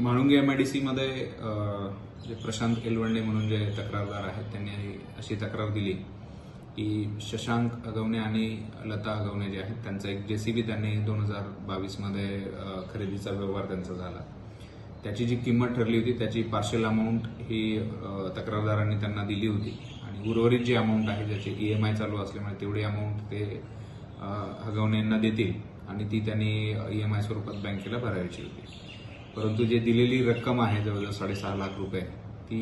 Mhalunge M I D सीमध्ये जे प्रशांत एलवंडे म्हणून जे तक्रारदार आहेत त्यांनी अशी तक्रार दिली की शशांक अगवणे आणि लता अगवणे जे आहेत त्यांचा एक जेसीबी त्यांनी दोन हजार बावीसमध्ये खरेदीचा व्यवहार त्यांचा झाला. त्याची जी किंमत ठरली होती त्याची पार्शल अमाऊंट ही तक्रारदारांनी त्यांना दिली होती. आणि उर्वरित जी अमाऊंट आहे ज्याची ई एम आय चालू असल्यामुळे तेवढी अमाऊंट ते अ, यांना देतील आणि ती त्यांनी ई एम आय स्वरूपात बँकेला भरायची होती. परंतु जे दिलेली रक्कम आहे जवळजवळ साडेसहा लाख रुपये ती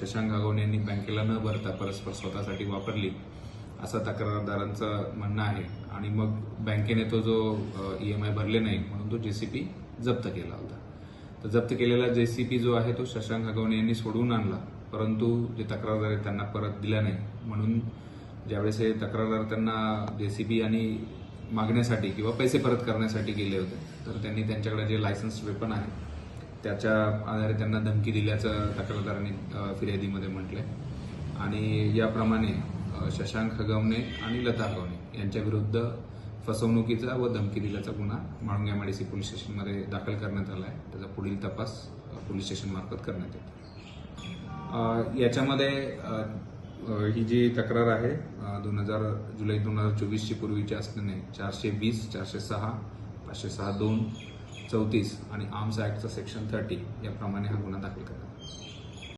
शशांक हगवणे यांनी बँकेला न भरता परस्पर स्वतःसाठी वापरली असं तक्रारदारांचं म्हणणं आहे. आणि मग बँकेने तो जो ई एम आय भरले नाही म्हणून तो जेसीपी जप्त केला होता. तर जप्त केलेला जेसीपी जो आहे तो शशांक हगवणे यांनी सोडवून आणला परंतु जे तक्रारदार आहेत त्यांना परत दिला नाही. म्हणून ज्यावेळेस हे तक्रारदार त्यांना जेसीबी आणि मागण्यासाठी किंवा पैसे परत करण्यासाठी गेले होते. तर त्यांनी त्यांच्याकडे जे लायसन्स वेपन आहे त्याच्या आधारे त्यांना धमकी दिल्याचं तक्रारदारांनी फिर्यादीमध्ये म्हटलंय. आणि याप्रमाणे शशांक हगवणे आणि लता हगवणे यांच्या विरुद्ध फसवणुकीचा व धमकी दिल्याचा गुन्हा माळुंगे एमआयडीसी पोलीस स्टेशनमध्ये दाखल करण्यात आला आहे त्याचा पुढील तपास पोलीस स्टेशनमार्फत करण्यात येतो. याच्यामध्ये ही जी तक्रार आहे दोन हजार जुलै दोन हजार चोवीसची पूर्वीची असल्याने चारशे वीस चारशे सहा पाचशे सहा दोन चौतीस आणि आर्म्स ॲक्टचा सेक्शन थर्टी याप्रमाणे हा गुन्हा दाखल करण्यात